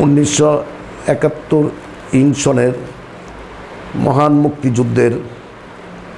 উনিশশো একাত্তর সনের মহান মুক্তিযুদ্ধের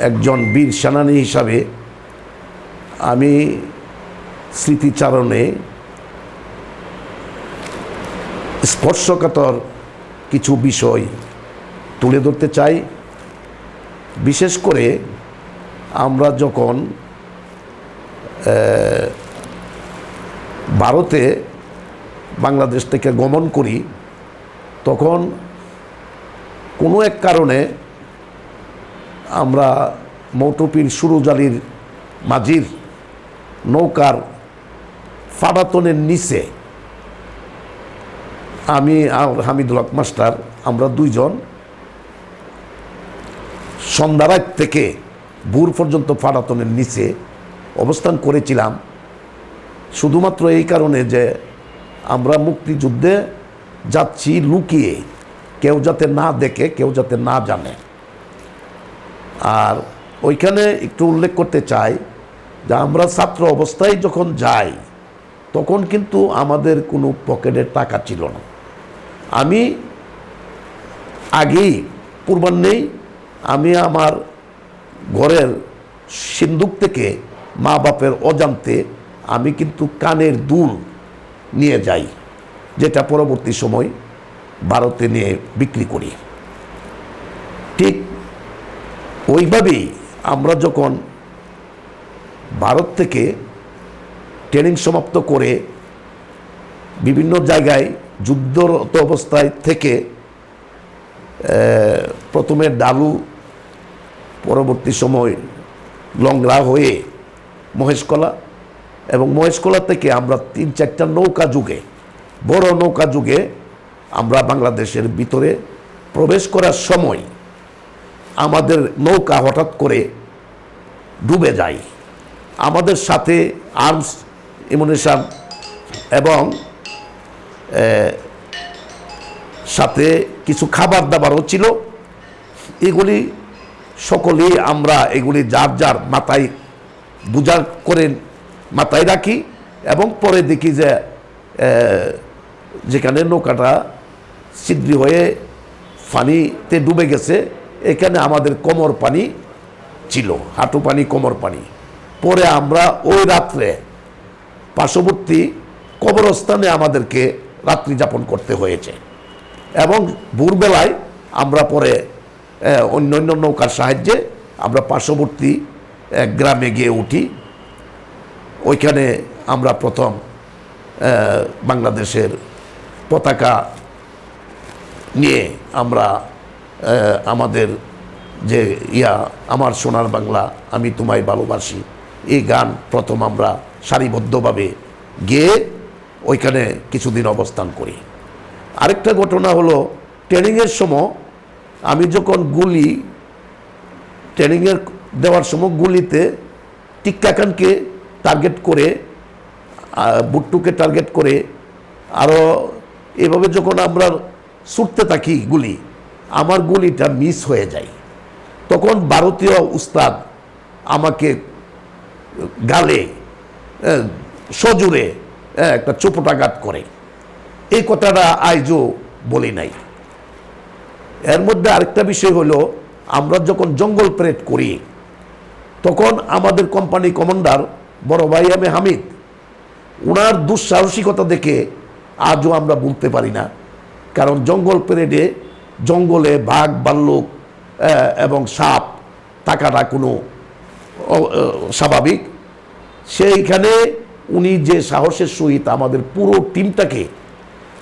একজন বীর সেনানী হিসাবে আমি স্মৃতিচারণে স্পর্শকাতর কিছু বিষয় তুলে ধরতে চাই। বিশেষ করে আমরা যখন ভারতে বাংলাদেশ থেকে গমন করি, তখন কোনো এক কারণে আমরা মৌটুপির সুরুজ আলীর মাঝির নৌকার ফাবাতনের নিচে আমি আর হামিদুল হক মাস্টার, আমরা দুইজন সন্ধ্যা রাত থেকে ভোর পর্যন্ত ফাড়াতনের নিচে অবস্থান করেছিলাম। শুধুমাত্র এই কারণে যে আমরা মুক্তিযুদ্ধে যাচ্ছি লুকিয়ে। কেউ যাতে না দেখে, কেউ যাতে না জানে। আর ওইখানে একটু উল্লেখ করতে চাই যে আমরা ছাত্র অবস্থায় যখন যাই, তখন কিন্তু আমাদের কোনো পকেটে টাকা ছিল না। আমি আগেই পূর্বাহ্নেই আমি আমার ঘরের সিন্দুক থেকে মা বাপের অজান্তে আমি কিন্তু কানের দুল নিয়ে যাই, যেটা পরবর্তী সময় ভারতে নিয়ে বিক্রি করি। ঠিক ওইভাবেই আমরা যখন ভারত থেকে ট্রেনিং সমাপ্ত করে বিভিন্ন জায়গায় যুদ্ধরত অবস্থায় থেকে প্রথমে ডালু পরবর্তী সময় লংরা হয়ে মহেশকলা এবং মহেশকোলা থেকে আমরা তিন, চারটা নৌকা যুগে, বড় নৌকা যুগে আমরা বাংলাদেশের ভিতরে প্রবেশ করার সময় আমাদের নৌকা হঠাৎ করে ডুবে যায়। আমাদের সাথে আর্মস, ইমুনেশন এবং সাথে কিছু খাবার দাবারও ছিল। এগুলি সকলেই আমরা, এগুলি যার যার মাথায় বোঝা করে মাথায় রাখি এবং পরে দেখি যে যেখানে নৌকাটা ছিদ্রি হয়ে পানিতে ডুবে গেছে, এখানে আমাদের কোমর পানি ছিল, হাঁটু পানি, কোমর পানি। পরে আমরা ওই রাত্রে পার্শ্ববর্তী কবরস্থানে আমাদেরকে রাত্রি যাপন করতে হয়েছে। এবং ভোরবেলায় আমরা পরে অন্য অন্য নৌকার সাহায্যে আমরা পার্শ্ববর্তী গ্রামে গিয়ে উঠি। ওইখানে আমরা প্রথম বাংলাদেশের পতাকা নিয়ে আমরা আমাদের যে ইয়া, আমার সোনার বাংলা, আমি তোমায় ভালোবাসি, এই গান প্রথম আমরা সারিবদ্ধভাবে গেয়ে ওইখানে কিছুদিন অবস্থান করি। আরেকটা ঘটনা হলো, ট্রেনিংয়ের সময় আমি যখন গুলি, ট্রেনিংয়ের দেওয়ার সময় গুলিতে টিক্কা খানকে টার্গেট করে বুট্টুকে টার্গেট করে আরও এভাবে যখন আমরা ছুটতে থাকি গুলি, আমার গুলিটা মিস হয়ে যায়। তখন ভারতীয় উস্তাদ আমাকে গালে সজোরে একটা চোপটাঘাত করে। এই কথাটা আজও বলি নাই। এর মধ্যে আরেকটা বিষয় হলো, আমরা যখন জঙ্গল প্রেড করি, তখন আমাদের কোম্পানি কমান্ডার বড় ভাই এ হামিদ। ওনার দুঃসাহসিকতা দেখে আজও আমরা বলতে পারি না। কারণ জঙ্গল পেরেডে জঙ্গলে বাঘ ভাল্লুক এবং সাপ থাকাটা কোনো স্বাভাবিক। সেইখানে উনি যে সাহসের সহিত আমাদের পুরো টিমটাকে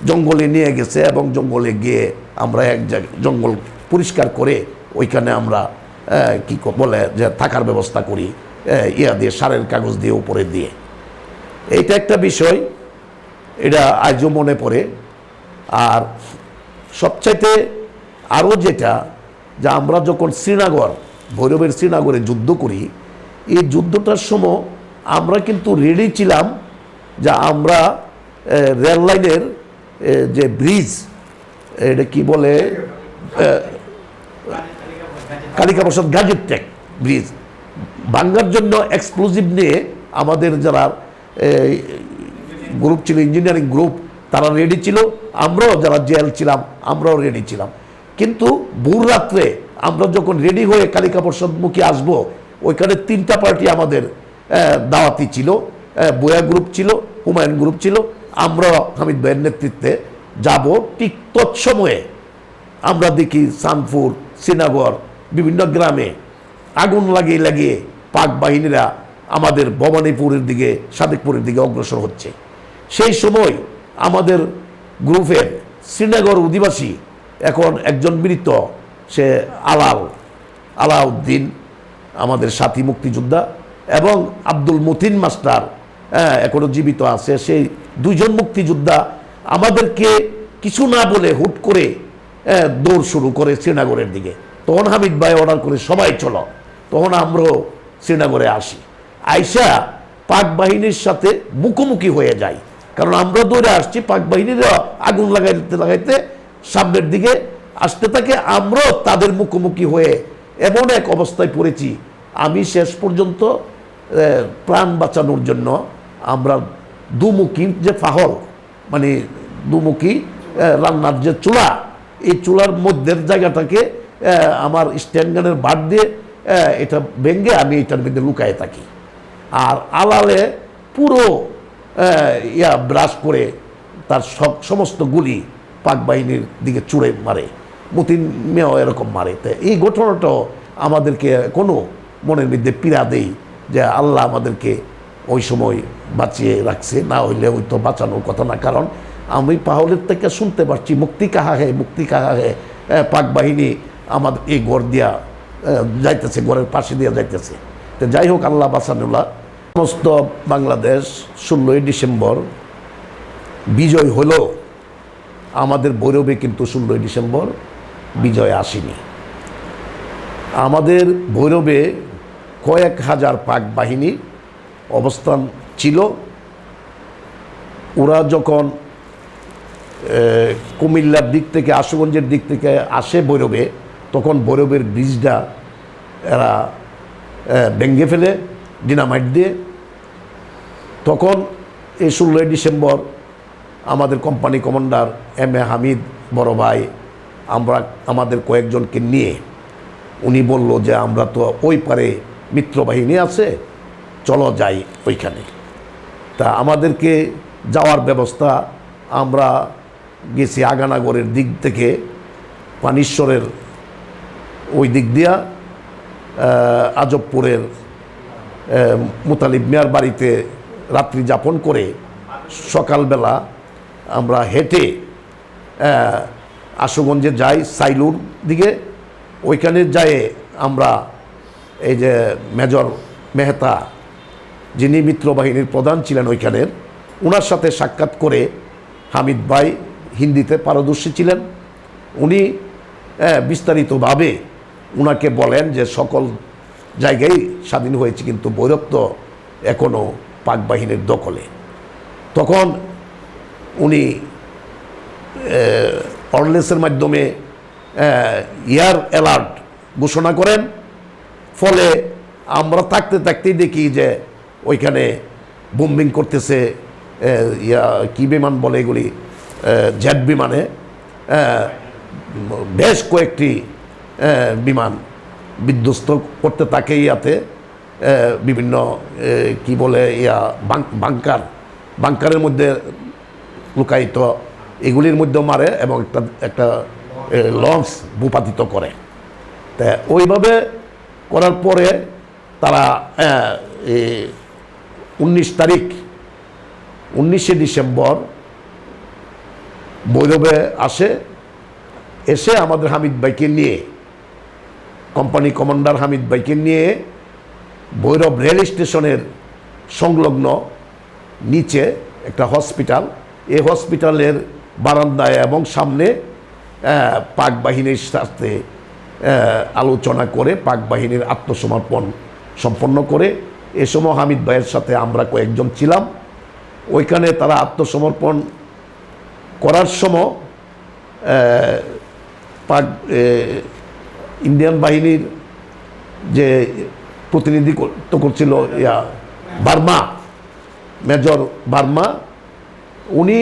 জঙ্গলে নিয়ে গেছে এবং জঙ্গলে গিয়ে আমরা এক জঙ্গল পরিষ্কার করে ওইখানে আমরা কি, বলে যে থাকার ব্যবস্থা করি। ইয়া দিয়ে সারের কাগজ দিয়ে উপরে দিয়ে। এইটা একটা বিষয় এটা আজও মনে পড়ে। আর সবচাইতে আরও যেটা যে আমরা যখন শ্রীনগর ভৈরবের শ্রীনগরে যুদ্ধ করি এই যুদ্ধটার সময় আমরা কিন্তু রেডি ছিলাম যে আমরা রেল লাইনের যে ব্রিজ এটা কি বলে Kalika Prasad gadget tech bridge ভাঙ্গার জন্য এক্সক্লুসিভ নিয়ে আমাদের যারা গ্রুপ ছিল ইঞ্জিনিয়ারিং গ্রুপ তারা রেডি ছিল। আমরাও যারা জেল ছিলাম, আমরাও রেডি ছিলাম। কিন্তু ভোর রাত্রে আমরা যখন রেডি হয়ে কালিকা প্রসাদমুখী আসব, ওইখানে তিনটা পার্টি আমাদের দাওয়াতি ছিল। বয়া গ্রুপ ছিল, হুমায়ুন গ্রুপ ছিল। আমরা, হামিদ ভাইয়ের নেতৃত্বে যাব। ঠিক তৎসময়ে আমরা দেখি সানপুর, শ্রীনগর, বিভিন্ন গ্রামে আগুন লাগিয়ে লাগিয়ে পাক বাহিনীরা আমাদের ভবানীপুরের দিকে সাদেকপুরের দিকে অগ্রসর হচ্ছে। সেই সময় আমাদের গ্রুপের শ্রীনগর অধিবাসী এখন একজন মৃত সে আলাল আলাউদ্দিন আমাদের সাথী মুক্তিযোদ্ধা এবং আব্দুল মতিন মাস্টার হ্যাঁ এখনও জীবিত আছে। সেই দুইজন মুক্তিযোদ্ধা আমাদেরকে কিছু না বলে হুট করে হ্যাঁ, দৌড় শুরু করে শ্রীনগরের দিকে। তখন হামিদ ভাই অর্ডার করে সবাই চলো। তখন আমরাও শ্রীনগরে আসি। আইসা পাক বাহিনীর সাথে মুখোমুখি হয়ে যাই। কারণ আমরা দৌড়ে আসছি, পাক বাহিনীরা আগুন লাগাইতে লাগাইতে সামনের দিকে আসতে থাকে, আমরাও তাদের মুখোমুখি হয়ে এমন এক অবস্থায় পড়েছি। আমি শেষ পর্যন্ত প্রাণ বাঁচানোর জন্য আমরা দুমুখী যে ফাহল মানে দুমুখী রান্নার যে চুলা, এই চুলার মধ্যের জায়গাটাকে আমার স্ট্যান্ড বাদ দিয়ে এটা ভেঙে আমি এটার মধ্যে লুকায়ে থাকি। আর আলালে পুরো ইয়া ব্রাশ করে তার সব, সমস্ত গুলি পাক বাহিনীর দিকে চুড়ে মারে। মতিন মেয়েও এরকম মারে। তো এই ঘটনাটাও আমাদেরকে কোনো মনের মধ্যে পীড়া দেই যে আল্লাহ আমাদেরকে ওই সময় বাঁচিয়ে রাখছে। না হইলে ওই তো বাঁচানোর কথা না। কারণ আমি পাহলের থেকে শুনতে পারছি, মুক্তি কাহা হে, মুক্তি কাহা হে? পাক বাহিনী আমাদের এই গড় দিয়া যাইতেছে, ঘরের পাশে দিয়া যাইতেছে। তো যাই হোক, আল্লাহ বাসানুল্লাহ সমস্ত বাংলাদেশ ষোলোই ডিসেম্বর বিজয় হলো। আমাদের বৈরবে কিন্তু ষোলোই ডিসেম্বর বিজয় আসেনি। আমাদের ভৈরবে কয়েক হাজার পাক বাহিনী অবস্থান ছিল। ওরা যখন কুমিল্লার দিক থেকে, আশুগঞ্জের দিক থেকে আসে ভৈরবে তখন ভৈরবের ব্রিজটা এরা এ, ভেঙে ফেলে ডিনামাইট দিয়ে। তখন এই ষোলোই ডিসেম্বর আমাদের company commander M A Hamid বড় ভাই আমরা আমাদের কয়েকজনকে নিয়ে উনি বলল যে আমরা তো ওই পারে মিত্রবাহিনী আছে চলো যাই ওইখানে। তা আমাদেরকে যাওয়ার ব্যবস্থা আমরা গেছি আগানাগরের দিক থেকে পানিশ্বরের ওই দিক দিয়া। আজবপুরের মুতালিব মিয়ার বাড়িতে রাত্রি যাপন করে সকালবেলা আমরা হেঁটে আশুগঞ্জে যাই সাইলুর দিকে। ওইখানে যাই আমরা এই যে মেজর মেহতা, যিনি মিত্রবাহিনীর প্রধান ছিলেন ওইখানের ওনার সাথে সাক্ষাৎ করে হামিদ ভাই হিন্দিতে পারদর্শী ছিলেন। উনি বিস্তারিতভাবে ওনাকে বলেন যে সকল জায়গায় স্বাধীন হয়েছে, কিন্তু ভৈরব তো এখনও পাক বাহিনীর দখলে। তখন উনি অরলেসের মাধ্যমে ইয়ার অ্যালার্ট ঘোষণা করেন। ফলে আমরা থাকতে থাকতেই দেখি যে ওইখানে বোম্বিং করতেছে ইয়া, কি বিমান বলে এগুলি? জেট বিমানে। বেশ কয়েকটি বিমান বিধ্বস্ত করতে থাকে ইয়াতে। বিভিন্ন কি বলে, ইয়া বাংকার, বাংকারের মধ্যে লুকায়িত এগুলির মধ্যেও মারে এবং একটা একটা লঞ্চ ভূপাতিত করে। তা ওইভাবে করার পরে তারা উনিশ তারিখ, উনিশে ডিসেম্বর বৈরবে আসে, এসে আমাদের হামিদ ভাইকে নিয়ে কোম্পানি কমান্ডার হামিদ ভাইকে নিয়ে ভৈরব রেল স্টেশনের সংলগ্ন নিচে একটা হসপিটাল। এই হসপিটালের বারান্দায় এবং সামনে পাক বাহিনীর সাথে আলোচনা করে, পাক বাহিনীর আত্মসমর্পণ সম্পন্ন করে, এ সময় হামিদ ভাইয়ের সাথে আমরা কয়েকজন ছিলাম। ওইখানে তারা আত্মসমর্পণ করার সময় পাক ইন্ডিয়ান বাহিনীর যে প্রতিনিধিত্ব করছিল, ইয়া, বার্মা, মেজর বার্মা, উনি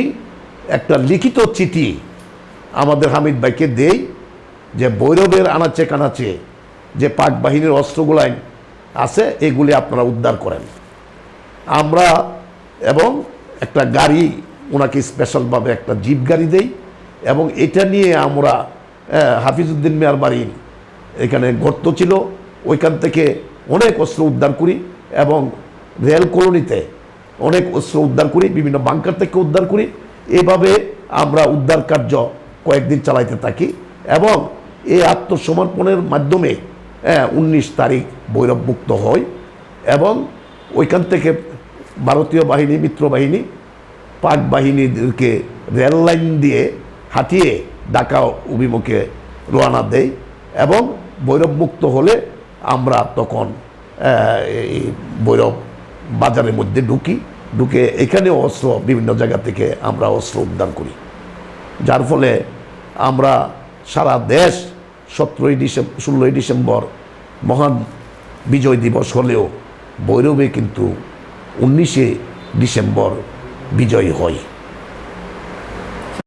একটা লিখিত চিঠি আমাদের হামিদ ভাইকে দেই যে বৈরবের আনাচে কানাচে যে পাক বাহিনীর অস্ত্রগুলাই আছে, এগুলি আপনারা উদ্ধার করেন। আমরা এবং একটা গাড়ি ওনাকে স্পেশালভাবে একটা জিপ গাড়ি দেই এবং এটা নিয়ে আমরা হাফিজউদ্দিন মিয়ার বাড়ির এখানে গর্ত ছিল। ওইখান থেকে অনেক অস্ত্র উদ্ধার করি এবং রেল কলোনিতে অনেক অস্ত্র উদ্ধার করি, বিভিন্ন বাংকার থেকে উদ্ধার করি। এভাবে আমরা উদ্ধার কার্য কয়েকদিন চালাইতে থাকি এবং এই আত্মসমর্পণের মাধ্যমে হ্যাঁ উনিশ তারিখ ভৈরব মুক্ত হয় এবং ওইখান থেকে ভারতীয় বাহিনী, মিত্র বাহিনী, পাক বাহিনীদেরকে রেল লাইন দিয়ে হাঁটিয়ে ঢাকা অভিমুখে রওনা দেয় এবং ভৈরব মুক্ত হলে আমরা তখন এই ভৈরব বাজারের মধ্যে ঢুকি, ঢুকে এখানে অস্ত্র, বিভিন্ন জায়গা থেকে আমরা অস্ত্র উদ্ধার করি। যার ফলে আমরা সারা দেশ সতেরোই ডিসেম্বর ষোলোই ডিসেম্বর মহান বিজয় দিবস হলেও ভৈরবে কিন্তু উনিশে ডিসেম্বর বিজয় হয়।